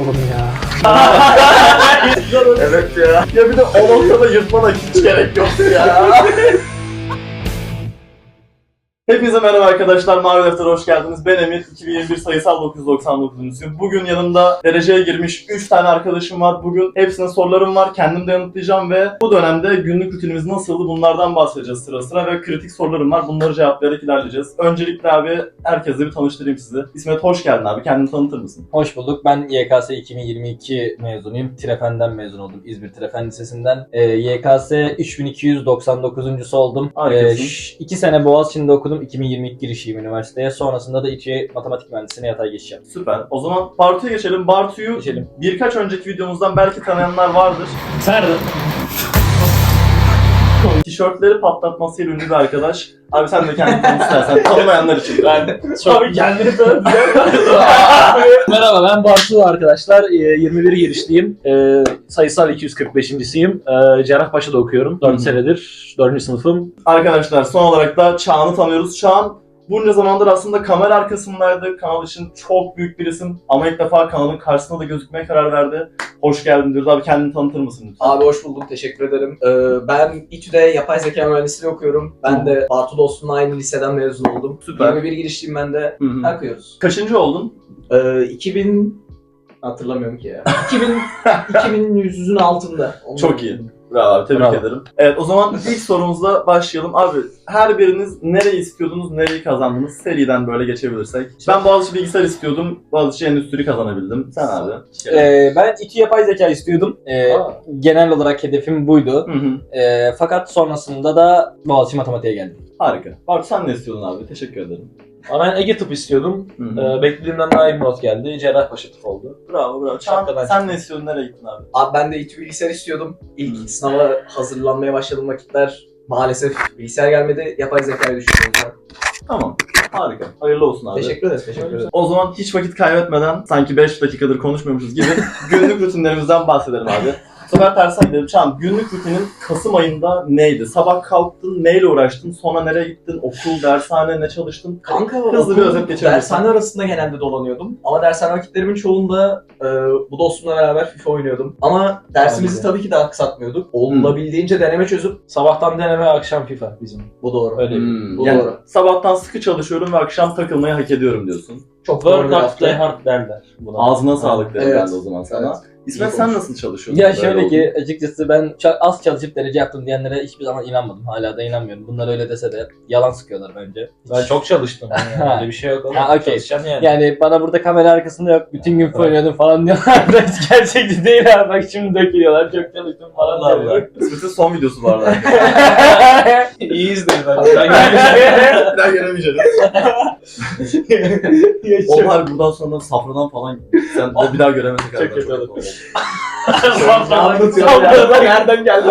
Oğlum ya. evet ya. Ya bir de o noktada yırtmana hiç gerek yoktu ya. Hepinize merhaba arkadaşlar. Mavi Defter'e hoş geldiniz. Ben Emir. 2021 sayısal 999'uncusuyum. Bugün yanımda dereceye girmiş 3 tane arkadaşım var. Bugün hepsine sorularım var. Kendim de yanıtlayacağım ve bu dönemde günlük rutinimiz nasıldı bunlardan bahsedeceğiz sıra sıra ve kritik sorularım var. Bunları cevaplayarak ilerleyeceğiz. Öncelikle abi herkese bir tanıştırayım sizi. İsmet hoş geldin abi. Kendini tanıtır mısın? Hoş bulduk. Ben YKS 2022 mezunuyum. Trefen'den mezun oldum. İzmir Trefen Lisesi'nden. Ee, YKS 3299. oldum. Harikasın. 2 sene Boğaziçi'nde okudum. 2022 girişiyim üniversiteye. Sonrasında da içi matematik mühendisliğine yatay yaptım. Süper. O zaman Bartu'ya geçelim. Bartu'yu Geçelim. birkaç önceki videomuzdan belki tanıyanlar vardır. Serdar. Tişörtleri patlatmasıyla ünlü bir arkadaş. Abi sen de kendini tanıt istersen tanımayanlar için. Ben Abi kendini tanıt. Merhaba ben Bartu arkadaşlar. Ee, 21 girişliyim. Ee, sayısal 245.siyim. Ee, Cerrahpaşa'da okuyorum. 4 Hı hı. senedir. 4. sınıfım. Arkadaşlar son olarak da Çağan'ı tanıyoruz. Çağan bunca zamandır aslında kamera arkasındaydı. Kanal için çok büyük bir isim. Ama ilk defa kanalın karşısında da gözükmeye karar verdi. Hoş geldin diyoruz. Abi kendini tanıtır mısın lütfen? Abi hoş bulduk, teşekkür ederim. Ee, ben İTÜ'de yapay zeka mühendisliği okuyorum. Ben de Bartu Dostum'la aynı liseden mezun oldum. Süper. 21 girişliyim ben de. Hı hı. Takıyoruz. Kaçıncı oldun? Ee, 2000... Hatırlamıyorum ki ya. 2000... 2100'ün altında. Onu Çok iyi. Bravo abi tebrik Bravo. ederim. Evet o zaman ilk sorumuzla başlayalım. Abi her biriniz nereyi istiyordunuz, nereyi kazandınız? Seriden böyle geçebilirsek. Ben Boğaziçi bilgisayar istiyordum. Boğaziçi endüstri kazanabildim. Sen abi. Ee, ben İTÜ yapay zeka istiyordum. Ee, Aa. genel olarak hedefim buydu. Hı hı. Ee, fakat sonrasında da Boğaziçi Matematik'e geldim. Harika. Bartu sen ne istiyordun abi? Teşekkür ederim. Ama ben Ege tıp istiyordum. Hı hı. Ee, beklediğimden daha iyi bir not geldi. Cerrahpaşa tıp oldu. Bravo bravo. Şapkadan sen çıktı. ne istiyordun? Nereye gittin abi? Abi ben de İTÜ bilgisayar istiyordum. İlk Hı. sınava hazırlanmaya başladığım vakitler maalesef bilgisayar gelmedi. Yapay zekayı düşündüm. Tamam. Harika. Hayırlı olsun abi. Teşekkür ederiz, teşekkür ederim. O zaman hiç vakit kaybetmeden sanki 5 dakikadır konuşmuyormuşuz gibi günlük rutinlerimizden bahsedelim abi. Bu sefer tersen gidelim. Çağan günlük rutinin Kasım ayında neydi? Sabah kalktın, neyle uğraştın? Sonra nereye gittin? Okul, dershane, ne çalıştın? Kanka Hızlı bir okul, özet geçelim. Dershane arasında genelde dolanıyordum. Ama dershane vakitlerimin çoğunda e, bu dostumla beraber FIFA oynuyordum. Ama dersimizi Tabii. ki de aksatmıyorduk. Olabildiğince deneme çözüp Sabahtan deneme, akşam FIFA bizim. bu doğru. Öyle. Hmm, Bu yani doğru. sabahtan sıkı çalışıyorum ve akşam takılmayı hak ediyorum diyorsun. Çok Work hard, play hard derler. Buna. Ağzına sağlık derim Evet. ben de o zaman sana. Evet. İsmet İyi sen nasıl çalışıyorsun? Ya Böyle şöyle oldu. ki açıkçası ben ça- az çalışıp derece yaptım diyenlere hiçbir zaman inanmadım. Hala da inanmıyorum. Bunlar öyle dese de yalan sıkıyorlar bence. Ben çok çalıştım. Yani. Öyle bir şey yok Ha, okey. çalışacaksın yani. Yani bana burada kamera arkasında yok. Bütün gün Evet. oynuyordum falan diyorlar. da hiç gerçekçi değil abi. Bak şimdi dökülüyorlar. Çok çalıştım falan Allah diyorlar. İsmet'in son videosu bu arada. İyi izleyin. Ben gelmeyeceğim. bir daha göremeyeceğiz. Onlar buradan sonra safradan falan sen de bir daha göremezsin. Çok kötü olur. Anlatıyor? Nereden geldi?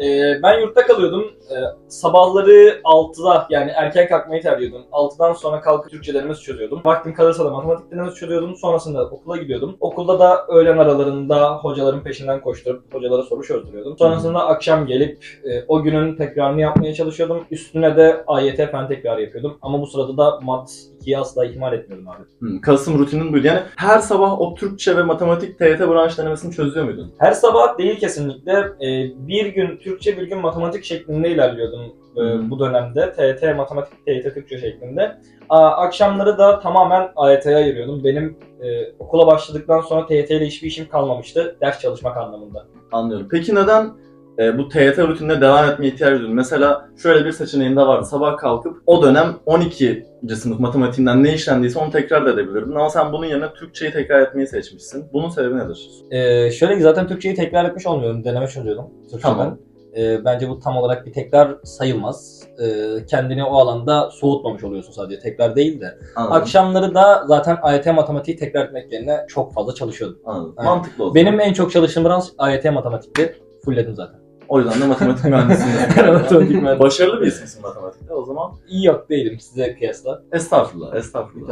Ee, ben yurtta kalıyordum. Ee, sabahları 6'da yani erken kalkmayı tercih ediyordum. 6'dan sonra kalkıp Türkçe denemesi çözüyordum. Vaktim kalırsa da matematik denemesi çözüyordum. Sonrasında okula gidiyordum. Okulda da öğlen aralarında hocaların peşinden koşturup hocalara soru çözdürüyordum. Sonrasında akşam gelip e, o günün tekrarını yapmaya çalışıyordum. Üstüne de AYT fen tekrarı yapıyordum. Ama bu sırada da mat 2'yi asla ihmal etmiyordum abi. Hmm, Kasım rutinin buydu. Yani her sabah o Türkçe ve matematik TYT branş denemesini çözüyor muydun? Her sabah değil kesinlikle. Ee, bir gün Türkçe, bir gün matematik şeklinde ilerliyordum e, bu dönemde. TYT, matematik, TYT, Türkçe şeklinde. Aa, akşamları da tamamen AYT'ye ayırıyordum. Benim e, okula başladıktan sonra TYT ile hiçbir işim kalmamıştı. Ders çalışmak anlamında. Anlıyorum. Peki neden e, bu TYT rutinine devam etmeye ihtiyaç duydun? Mesela şöyle bir seçeneğin de vardı. Sabah kalkıp o dönem 12. sınıf matematiğinden ne işlendiyse onu tekrar da edebilirdin. Ama sen bunun yerine Türkçeyi tekrar etmeyi seçmişsin. Bunun sebebi nedir? Ee, şöyle ki zaten Türkçeyi tekrar etmiş olmuyorum. Deneme çözüyordum. Türkçeden. Tamam. Ee, bence bu tam olarak bir tekrar sayılmaz. Ee, kendini o alanda soğutmamış oluyorsun sadece. Tekrar değil de. Anladım. Akşamları da zaten AYT matematiği tekrar etmek yerine çok fazla çalışıyordum. Anladım. Aynen. Mantıklı oldu. Benim en çok çalıştığım branş AYT matematikti. Fullledim zaten. O yüzden de matematik mühendisiyim. Başarılı bir isimsin matematikte. O zaman İyi yok değilim size kıyasla. estağfurullah, estağfurullah.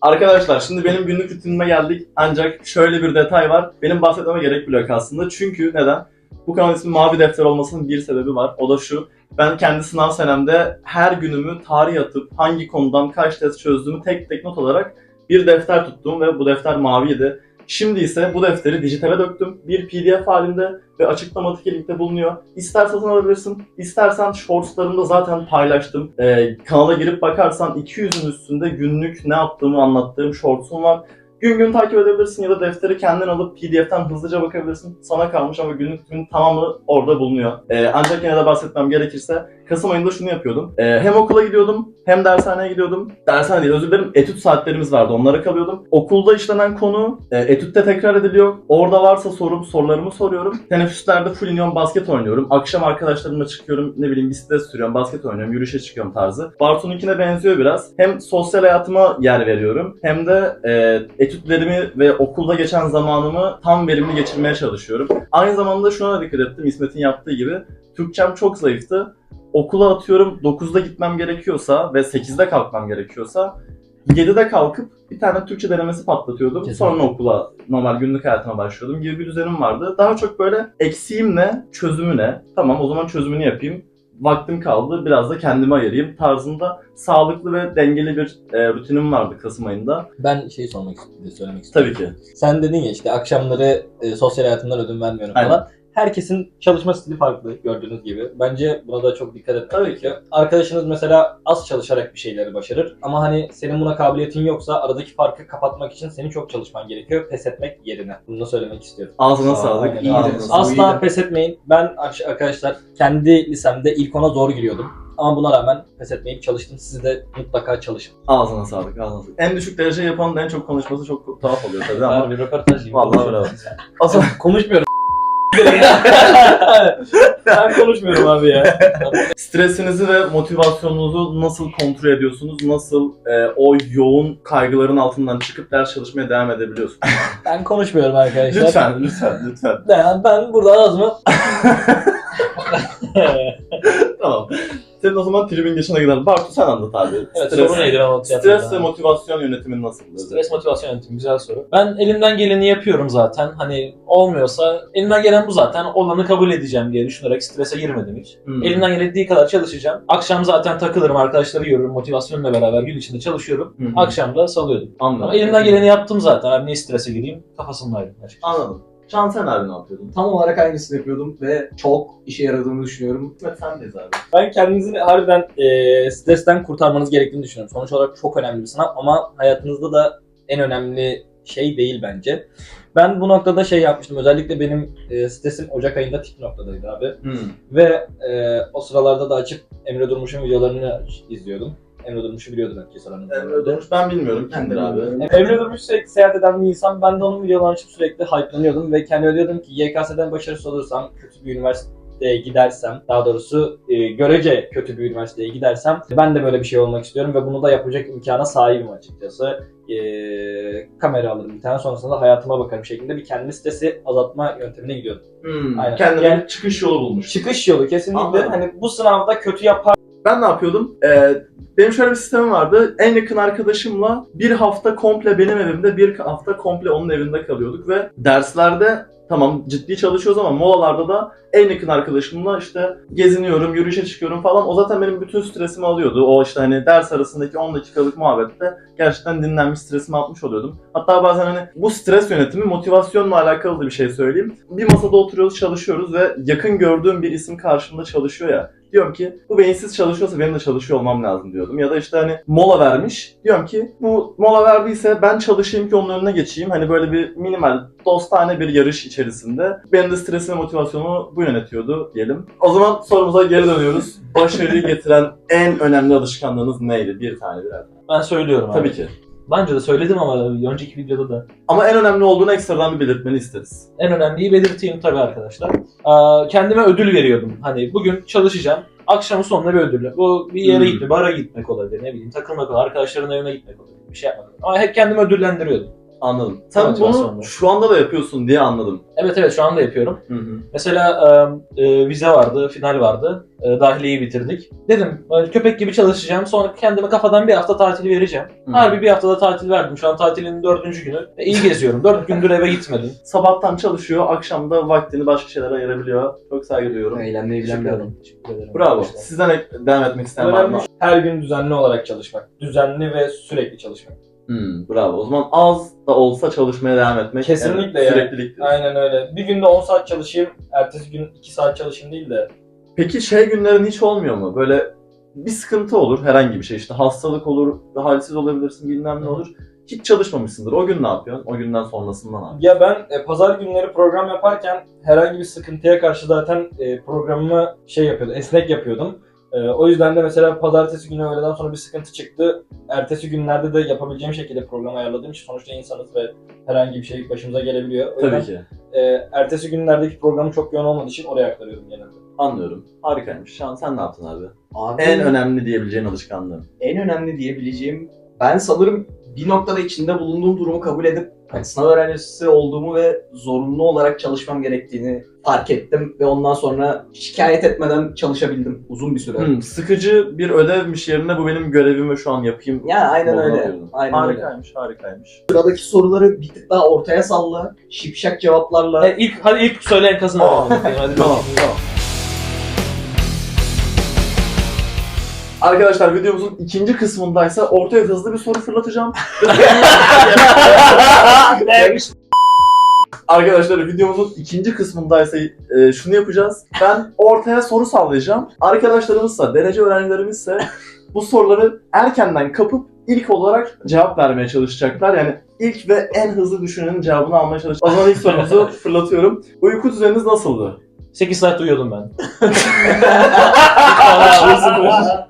Arkadaşlar şimdi benim günlük rutinime geldik. Ancak şöyle bir detay var. Benim bahsetmeme gerek bile yok aslında. Çünkü neden? Bu kanalın ismi Mavi Defter olmasının bir sebebi var. O da şu. Ben kendi sınav senemde her günümü tarih atıp hangi konudan kaç test çözdüğümü tek tek not olarak bir defter tuttum ve bu defter maviydi. Şimdi ise bu defteri dijitale döktüm. Bir pdf halinde ve açıklamadaki linkte bulunuyor. İster satın alabilirsin, istersen shortslarımda zaten paylaştım. Ee, kanala girip bakarsan 200'ün üstünde günlük ne yaptığımı anlattığım shortsum var. Gün gün takip edebilirsin ya da defteri kendin alıp pdf'ten hızlıca bakabilirsin. Sana kalmış ama günlük gün tamamı orada bulunuyor. Ee, ancak yine de bahsetmem gerekirse Kasım ayında şunu yapıyordum. Ee, hem okula gidiyordum hem dershaneye gidiyordum. Dershane değil özür dilerim. Etüt saatlerimiz vardı onlara kalıyordum. Okulda işlenen konu e, etütte tekrar ediliyor. Orada varsa sorum sorularımı soruyorum. Teneffüslerde full iniyorum basket oynuyorum. Akşam arkadaşlarımla çıkıyorum ne bileyim bisiklet sürüyorum basket oynuyorum yürüyüşe çıkıyorum tarzı. Bartu'nunkine benziyor biraz. Hem sosyal hayatıma yer veriyorum hem de e, etütlerimi ve okulda geçen zamanımı tam verimli geçirmeye çalışıyorum. Aynı zamanda şuna dikkat ettim İsmet'in yaptığı gibi. Türkçem çok zayıftı okula atıyorum 9'da gitmem gerekiyorsa ve 8'de kalkmam gerekiyorsa 7'de kalkıp bir tane Türkçe denemesi patlatıyordum. Kesinlikle. Sonra okula normal günlük hayatıma başlıyordum gibi bir düzenim vardı. Daha çok böyle eksiğim ne, çözümü ne? Tamam o zaman çözümünü yapayım. Vaktim kaldı biraz da kendime ayırayım tarzında sağlıklı ve dengeli bir e, rutinim vardı Kasım ayında. Ben şeyi sormak istedim, söylemek istiyorum. Tabii ki. Sen dedin ya işte akşamları e, sosyal hayatımdan ödün vermiyorum Aynen. Herkesin çalışma stili farklı gördüğünüz gibi. Bence buna da çok dikkat etmek Tabii gerekiyor. Arkadaşınız mesela az çalışarak bir şeyleri başarır ama hani senin buna kabiliyetin yoksa aradaki farkı kapatmak için senin çok çalışman gerekiyor pes etmek yerine. Bunu da söylemek istiyorum. Ağzına sağlık. iyi. Asla iyiydi. pes etmeyin. Ben arkadaşlar kendi lisemde ilk ona zor giriyordum. Ama buna rağmen pes etmeyip çalıştım. Siz de mutlaka çalışın. Ağzına sağlık. Ağzına sağlık. En düşük derece yapanın en çok konuşması çok tuhaf oluyor tabii ama. Bir röportaj gibi. Vallahi bravo. O zaman Konuşmuyorum. Ben konuşmuyorum abi ya. Stresinizi ve motivasyonunuzu nasıl kontrol ediyorsunuz? Nasıl e, o yoğun kaygıların altından çıkıp ders çalışmaya devam edebiliyorsunuz? Ben konuşmuyorum arkadaşlar. lütfen, lütfen, lütfen. Ben, ben burada ağzımı... tamam. Senin o zaman tribün geçine gidelim. Bartu sen anlat abi. Evet, stres, soru neydi ben stres ve motivasyon yönetimin nasıl? Stres motivasyon yönetimi güzel soru. Ben elimden geleni yapıyorum zaten. Hani olmuyorsa elimden gelen bu zaten. Olanı kabul edeceğim diye düşünerek strese girmedim hiç. Hmm. Elimden geldiği kadar çalışacağım. Akşam zaten takılırım, arkadaşları görürüm, motivasyonla beraber gün içinde çalışıyorum. Hı. Akşam da salıyordum. Anladım. Ama elimden geleni yaptım zaten. Abi niye strese gireyim? Kafasındaydım açıkçası. Anladım. Can sen abi ne yapıyordun? Tam olarak aynısını yapıyordum ve çok işe yaradığını düşünüyorum. Evet sendeyiz abi. Ben kendinizi harbiden e, stresten kurtarmanız gerektiğini düşünüyorum. Sonuç olarak çok önemli bir sınav ama hayatınızda da en önemli şey değil bence. Ben bu noktada şey yapmıştım. Özellikle benim e, stresim Ocak ayında tip noktadaydı abi. Hmm. Ve e, o sıralarda da açıp Emre Durmuş'un videolarını izliyordum. Emre Durmuş'u biliyordur belki soranın. Emre Durmuş ben bilmiyorum. Kimdir abi? Emre Durmuş sürekli seyahat eden bir insan. Ben de onun videolarını açıp sürekli hype'lanıyordum ve kendime diyordum ki YKS'den başarısız olursam, kötü bir üniversiteye gidersem, daha doğrusu e, görece kötü bir üniversiteye gidersem ben de böyle bir şey olmak istiyorum ve bunu da yapacak imkana sahibim açıkçası. E, kamera alırım bir tane sonrasında hayatıma bakarım şeklinde bir kendi stresi azaltma yöntemine gidiyordum. Hmm. Aynen. Kendine Yani- bir çıkış yolu bulmuş. Çıkış yolu kesinlikle Anladım. hani bu sınavda kötü yapar Ben ne yapıyordum? Ee, benim şöyle bir sistemim vardı. En yakın arkadaşımla bir hafta komple benim evimde, bir hafta komple onun evinde kalıyorduk ve derslerde tamam ciddi çalışıyoruz ama molalarda da en yakın arkadaşımla işte geziniyorum, yürüyüşe çıkıyorum falan. O zaten benim bütün stresimi alıyordu. O işte hani ders arasındaki 10 dakikalık muhabbette gerçekten dinlenmiş stresimi atmış oluyordum. Hatta bazen hani bu stres yönetimi motivasyonla alakalı da bir şey söyleyeyim. Bir masada oturuyoruz, çalışıyoruz ve yakın gördüğüm bir isim karşımda çalışıyor ya diyorum ki bu beyinsiz çalışıyorsa benim de çalışıyor olmam lazım diyordum. Ya da işte hani mola vermiş. Diyorum ki bu mola verdiyse ben çalışayım ki onun önüne geçeyim. Hani böyle bir minimal dostane bir yarış içerisinde. Benim de stresi ve motivasyonumu bu yönetiyordu diyelim. O zaman sorumuza geri dönüyoruz. Başarıyı getiren en önemli alışkanlığınız neydi? Bir tane birer tane. Ben söylüyorum abi. Tabii ki. Bence de söyledim ama önceki videoda da. Ama en önemli olduğunu ekstradan bir belirtmeni isteriz. En önemliyi belirteyim tabii arkadaşlar. Aa, kendime ödül veriyordum. Hani bugün çalışacağım. Akşamın sonunda bir ödül. Bu bir yere Hmm. gitme, bara gitmek olabilir, ne bileyim takılmak olabilir, arkadaşların evine gitmek olabilir. Bir şey yapmadım. Ama hep kendimi ödüllendiriyordum. Anladım. Sen bunu şu anda da yapıyorsun diye anladım. Evet evet şu anda yapıyorum. Hı hı. Mesela e, e, vize vardı, final vardı. E, dahiliyeyi bitirdik. Dedim böyle köpek gibi çalışacağım. Sonra kendime kafadan bir hafta tatil vereceğim. Hı. Harbi bir haftada tatil verdim. Şu an tatilin dördüncü günü. E, iyi geziyorum. Dört gündür eve gitmedim. Sabahtan çalışıyor, akşamda vaktini başka şeylere ayırabiliyor. Çok saygı duyuyorum. Eğlenmeyi bilen bir adam. Bravo. arkadaşlar. Sizden ek- devam etmek isteyen var mı? Her gün düzenli olarak çalışmak. Düzenli ve sürekli çalışmak. Hmm, bravo. O zaman az da olsa çalışmaya devam etmek. Kesinlikle yani. Süreklilik. Aynen öyle. Bir günde 10 saat çalışayım, ertesi gün 2 saat çalışayım değil de. Peki şey günlerin hiç olmuyor mu? Böyle bir sıkıntı olur herhangi bir şey işte hastalık olur, halsiz olabilirsin bilmem ne olur. Hiç çalışmamışsındır. O gün ne yapıyorsun? O günden sonrasında ne yapıyorsun? Ya ben e, pazar günleri program yaparken herhangi bir sıkıntıya karşı zaten e, programımı şey yapıyordum, esnek yapıyordum. E, o yüzden de mesela pazartesi günü öğleden sonra bir sıkıntı çıktı. Ertesi günlerde de yapabileceğim şekilde program ayarladığım için sonuçta insanız ve herhangi bir şey başımıza gelebiliyor. O Tabii yüzden, ki. e, ertesi günlerdeki programı çok yoğun olmadığı için oraya aktarıyordum genelde. Anlıyorum. Harikaymış. Şu an sen ne yaptın abi? Abi, En önemli diyebileceğin alışkanlığın. en önemli diyebileceğim ben sanırım bir noktada içinde bulunduğum durumu kabul edip hani sınav öğrencisi olduğumu ve zorunlu olarak çalışmam gerektiğini fark ettim ve ondan sonra şikayet etmeden çalışabildim uzun bir süre. Hmm, sıkıcı bir ödevmiş yerine bu benim görevim ve şu an yapayım. Ya aynen öyle. Aynen öyle. harikaymış, harikaymış. Sıradaki soruları bir tık daha ortaya salla. Şipşak cevaplarla. E, ilk, hadi ilk söyleyen kazanır. Hadi Tamam, tamam. Arkadaşlar videomuzun ikinci kısmındaysa ortaya hızlı bir soru fırlatacağım. Arkadaşlar videomuzun ikinci kısmındaysa e, şunu yapacağız. Ben ortaya soru sallayacağım. Arkadaşlarımızsa, derece öğrencilerimizse bu soruları erkenden kapıp ilk olarak cevap vermeye çalışacaklar. Yani ilk ve en hızlı düşünenin cevabını almaya çalışacak. O zaman ilk sorumuzu fırlatıyorum. Uyku düzeniniz nasıldı? 8 saat uyuyordum ben.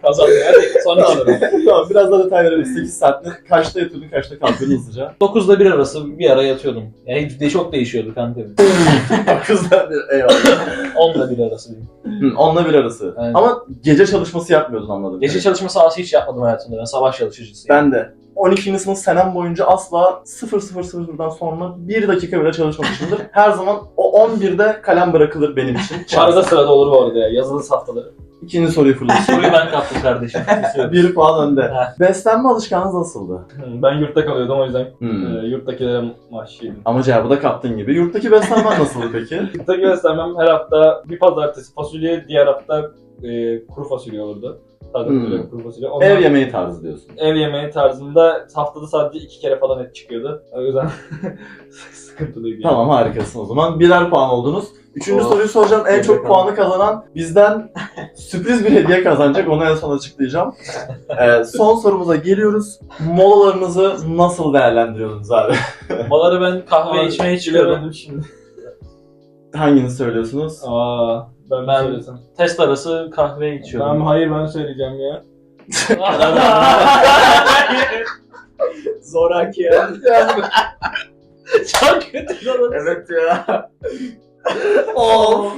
Hadi sonraki soru. tamam biraz daha detay verelim. 8 saatte kaçta yatıyordun, kaçta kalkıyordun hızlıca? 9'da 1 arası bir ara yatıyordum. Yani de çok değişiyordu kanka. 9'da bir eyvallah. 10'da 1 arası diyeyim. Hı, onunla bir arası. Aynen. Ama gece çalışması yapmıyordun anladım. Gece çalışma sahası hiç yapmadım hayatımda. Ben sabah çalışıcısıyım. Ben de. 12. sınıf senem boyunca asla 000'dan sonra 1 dakika bile çalışmamışımdır. Her zaman o 11'de kalem bırakılır benim için. Arada sırada olur bu arada ya. Yazılı haftaları. İkinci soruyu fırlatıyorum. Soruyu ben kaptım kardeşim. bir puan önde. Heh. Beslenme alışkanlığınız nasıldı? Hı, Ben yurtta kalıyordum o yüzden Hmm. e, yurttakilere mahşiydim. Ama cevabı da kaptın gibi. Yurttaki beslenmen nasıldı peki? Yurttaki beslenmem her hafta bir pazartesi fasulye, diğer hafta e, kuru fasulye olurdu. Taze Hmm. fasulye. Ondan- Ev yemeği tarzı diyorsun. ev yemeği tarzında haftada sadece iki kere falan et çıkıyordu. O yüzden sıkıntılıydı. yani. Tamam harikasın o zaman. Birer puan oldunuz. Üçüncü Oh. soruyu soracağım. En çok puanı kazanan bizden sürpriz bir hediye kazanacak. Onu en son açıklayacağım. Ee, son sorumuza geliyoruz. Molalarınızı nasıl değerlendiriyorsunuz abi? Baları ben kahve içmeye çıkıyorum. şimdi. Hangini söylüyorsunuz? Aa, ben, Ben- söylesem. Test arası kahve Ben içiyorum. hayır ben söyleyeceğim ya. Zoraki ya. Çok kötü. evet ya. of.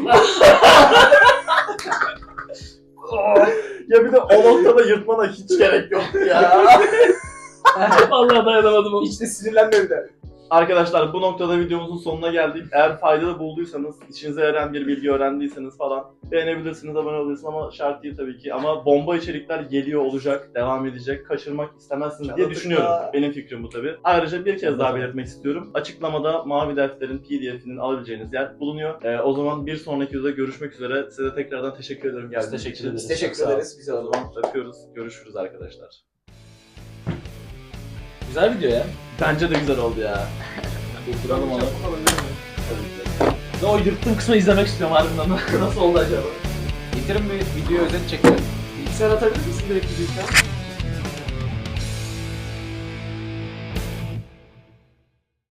ya bir de o noktada yırtmana hiç gerek yoktu ya. Vallahi dayanamadım. Hiç de sinirlenme bir de. Arkadaşlar bu noktada videomuzun sonuna geldik. Eğer faydalı bulduysanız, içinize yarayan bir bilgi öğrendiyseniz falan beğenebilirsiniz, abone olabilirsiniz ama şart değil tabii ki. Ama bomba içerikler geliyor olacak, devam edecek. Kaçırmak istemezsiniz diye düşünüyorum. Benim fikrim bu tabii. Ayrıca bir kez daha belirtmek istiyorum. Açıklamada Mavi Defter'in PDF'inin alabileceğiniz yer bulunuyor. Ee, o zaman bir sonraki videoda görüşmek üzere. Size tekrardan teşekkür ederim geldiğiniz teşekkür ederiz. Biz teşekkür ederiz. Bize O zaman öpüyoruz. Görüşürüz arkadaşlar. Güzel video ya. Bence de güzel oldu ya. Duralım onu. Ve o yırttığım kısmı izlemek istiyorum harbiden. Nasıl oldu acaba? Getirin bir video özet çekelim. Bilgisayar atabilir misin direkt bilgisayar?